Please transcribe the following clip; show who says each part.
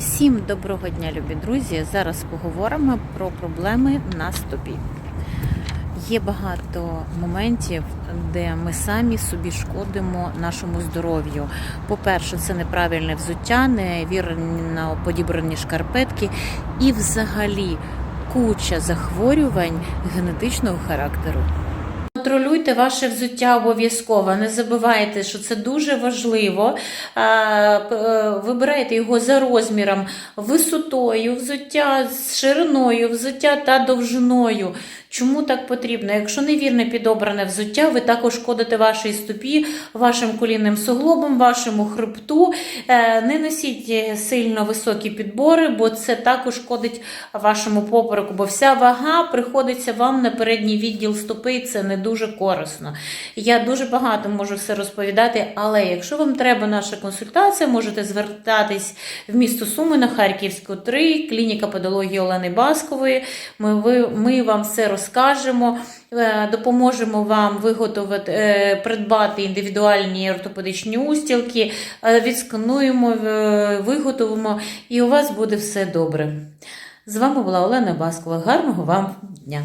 Speaker 1: Всім доброго дня, любі друзі! Зараз поговоримо про проблеми на стопі. Є багато моментів, де ми самі собі шкодимо нашому здоров'ю. По-перше, це неправильне взуття, невірно подібрані шкарпетки і взагалі куча захворювань генетичного характеру. Контролюйте ваше взуття обов'язково. Не забувайте, що це дуже важливо. Е, Вибирайте його за розміром, висотою взуття, з шириною взуття та довжиною. Чому так потрібно? Якщо невірне підобране взуття, ви також шкодите вашій стопі, вашим колінним суглобам, вашому хребту. Е, Не носіть сильно високі підбори, бо це також шкодить вашому попереку, бо вся вага приходиться вам на передній відділ стопи, це не дуже корисно. Я дуже багато можу все розповідати, але якщо вам треба наша консультація, можете звертатись в місто Суми на Харківську 3, клініка подології Олени Баскової. Ми, ви, ми вам все розкажемо, е, допоможемо вам виготовити, е, придбати індивідуальні ортопедичні устілки, е, відскануємо, виготовимо, і у вас буде все добре. З вами була Олена Баскова. Гарного вам дня!